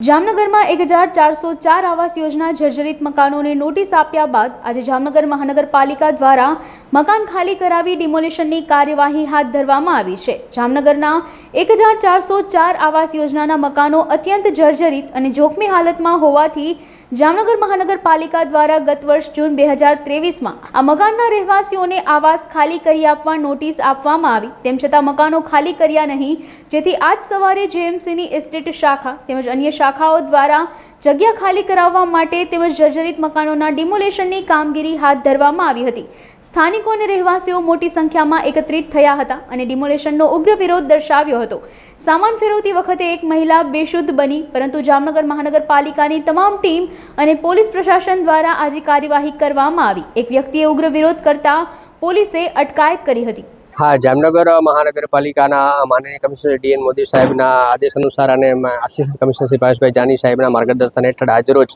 જામનગરમાં એક હજાર ચારસો ચાર આવાસ યોજના જર્જરિત મકાનોને નોટિસ આપ્યા બાદ આજે જામનગર મહાનગરપાલિકા દ્વારા મકાન ખાલી કરાવી ડિમોલિશનની કાર્યવાહી હાથ ધરવામાં આવી છે. જામનગરના એક હજાર ચારસો ચાર આવાસ યોજનાના મકાનો અત્યંત જર્જરિત અને જોખમી હાલતમાં હોવાથી જામનગર મહાનગરપાલિકા દ્વારા ગત વર્ષ જૂન બે હજાર ત્રેવીસમાં આ મકાનના રહેવાસીઓને આવાસ ખાલી કરી આપવા નોટિસ આપવામાં આવી. તેમ છતાં મકાનો ખાલી કર્યા નહીં. જેથી આજ સવારે જેએમસીની એસ્ટેટ શાખા તેમજ અન્ય શાખાઓ દ્વારા જગ્યા ખાલી કરાવવા માટે તેમજ જર્જરિત મકાનોના ડિમોલેશનની કામગીરી હાથ ધરવામાં આવી હતી. સ્થાનિકો અને રહેવાસીઓ મોટી સંખ્યામાં એકત્રિત થયા હતા અને ડિમોલેશનનો ઉગ્ર વિરોધ દર્શાવ્યો હતો. સામાન ફેરવતી વખતે એક મહિલા બેશુદ્ધ બની, પરંતુ જામનગર મહાનગરપાલિકાની તમામ ટીમ અને પોલીસ પ્રશાસન દ્વારા આજે કાર્યવાહી કરવામાં આવી. એક વ્યક્તિએ ઉગ્ર વિરોધ કરતા પોલીસે અટકાયત કરી હતી. હા જામનગર મહાનગરપાલિકાના માનનીય કમિશનર ડીએન મોદી સાહેબના આદેશ અનુસાર અને આસિસ્ટન્ટ કમિશનર શ્રી ભાવેશભાઈ જાની સાહેબના માર્ગદર્શન હેઠળ આજરોજ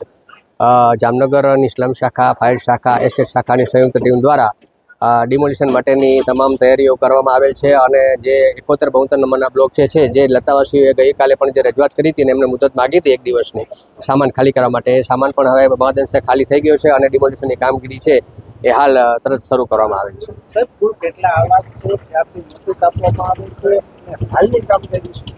અ, જામનગરની સ્લમ શાખા ફાયર શાખા એસ્ટેટ શાખાની સંયુક્ત ટીમ દ્વારા ડિમોલિશન માટેની તમામ તૈયારીઓ કરવામાં આવેલ છે અને જે એકોતેર બોતેર નંબરના બ્લોક છે જે લતાવાસીઓએ ગઈકાલે પણ જે રજૂઆત કરી હતી એમને મુદત માગી હતી એક દિવસની સામાન ખાલી કરવા માટે. સામાન પણ હવે મહદઅંશે ખાલી થઈ ગયો છે અને ડિમોલિશનની કામગીરી છે. એ હાલ તરત શરૂ કરવામાં આવેલ છે. સર કુલ કેટલા આવાસ છે? ત્યાંથી નોટિસ આપવામાં આવે છે અને હાલની કામગીરી શું?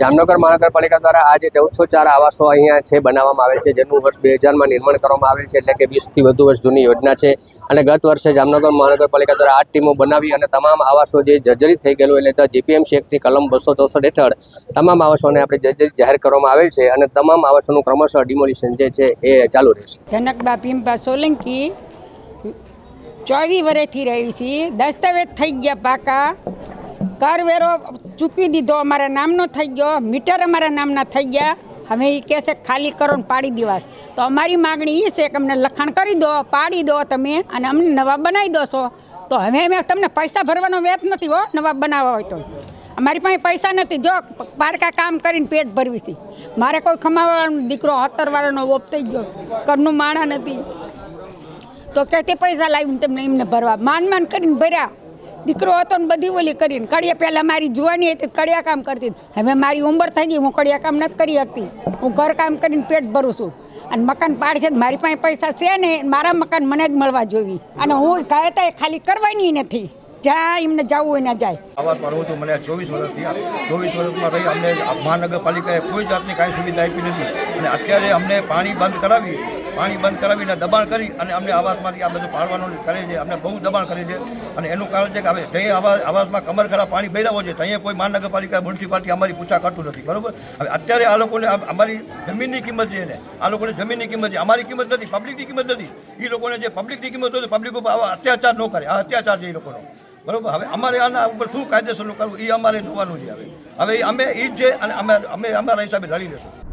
જામનગર મહાનગરપાલિકા દ્વારા આજે ચૌદસો ચાર આવાસો અહીંયા છે બનાવવામાં આવેલ છે જેનું વર્ષ બે હજારમાં નિર્માણ કરવામાં આવેલ છે એટલે કે વીસથી વધુ વર્ષ જૂની યોજના છે. અને ગત વર્ષે જામનગર મહાનગરપાલિકા દ્વારા આઠ ટીમો બનાવી અને તમામ આવાસો જે જર્જરિત થઈ ગયેલું એટલે જીપીએમસી એક્ટની કલમ બસો ચોસઠ હેઠળ તમામ આવાસોને આપણે જર્જરિત જાહેર કરવામાં આવેલ છે અને તમામ આવાસોનું ક્રમશઃ ડિમોલિશન જે છે એ ચાલુ રહેશે. જનકબા ભીમભા સોલંકી ચોવીસ વર્ષથી રહી છીએ દસ્તાવેજ થઈ ગયા પાકા. કરવેરો ચૂકી દીધો. અમારા નામનો થઈ ગયો. મીટર અમારા નામના થઈ ગયા. હવે એ કહે છે, ખાલી કરો ને પાડી દેવાશ તો અમારી માગણી એ છે કે અમને લખાણ કરી દો, પાડી દો તમે અને અમને નવા બનાવી દો છો. તો હવે અમે તમને પૈસા ભરવાનો વેત નથી હો નવા બનાવવા હોય તો. અમારી પાસે પૈસા નથી. જો, પારકા કામ કરીને પેટ ભરવી છે. મારે કોઈ ખમાવાનો દીકરો, હતરવાળાનો ઓપ થઈ ગયો. ઘરનું માણા નથી. તો કે તે પૈસા લાવીને તમને એમને ભરવા. માન માન કરીને ભર્યા. દીકરો હતો ને બધી ઓલી કરીને. કડિયા પહેલાં મારી જુવાની હતી, કડિયા કામ કરતી. હવે મારી ઉંમર થઈ ગઈ, હું કડિયા કામ નથી કરી શકતી. હું ઘર કામ કરીને પેટ ભરું છું. અને મકાન પાડ છે મારી પાસે પૈસા છે ને, મારા મકાન મને જ મળવા જોઈએ અને હું કહે તો ખાલી કરવાની નથી. જ્યાં એમને જવું હોય ના જાય. આવાસમાં રહું છું, મને ચોવીસ વર્ષ થયા. ચોવીસ વર્ષમાં રહી અમને મહાનગરપાલિકાએ કોઈ જાતની કાંઈ સુવિધા આપી નથી. અને અત્યારે અમને પાણી બંધ કરાવી પાણી બંધ કરાવીને દબાણ કરી અને અમને આવાસમાંથી આ બધું પાડવાનું કરે છે. અમને બહુ દબાણ કરે છે. અને એનું કારણ છે કે હવે જઈએ આવાસ આવાસમાં કમર ખરા પાણી હોય છે ત્યાં કોઈ મહાનગરપાલિકા, મ્યુનિસિપાલિટી અમારી પૂછા કરતું નથી. બરાબર? હવે અત્યારે આ લોકોને અમારી જમીનની કિંમત છે ને આ લોકોને જમીનની કિંમત છે. અમારી કિંમત નથી, પબ્લિકની કિંમત નથી. એ લોકોને જે પબ્લિકની કિંમત હોય પબ્લિક ઉપર આવા અત્યાચાર ન કરે. આ અત્યાચાર છે એ લોકોનો. બરોબર? હવે અમારે આના ઉપર શું કાયદેસરનું કરવું? એ અમારે જોવાનું છે હવે. હવે અમે એ જ છે અને અમે અમે અમારા હિસાબે લડી લેશું.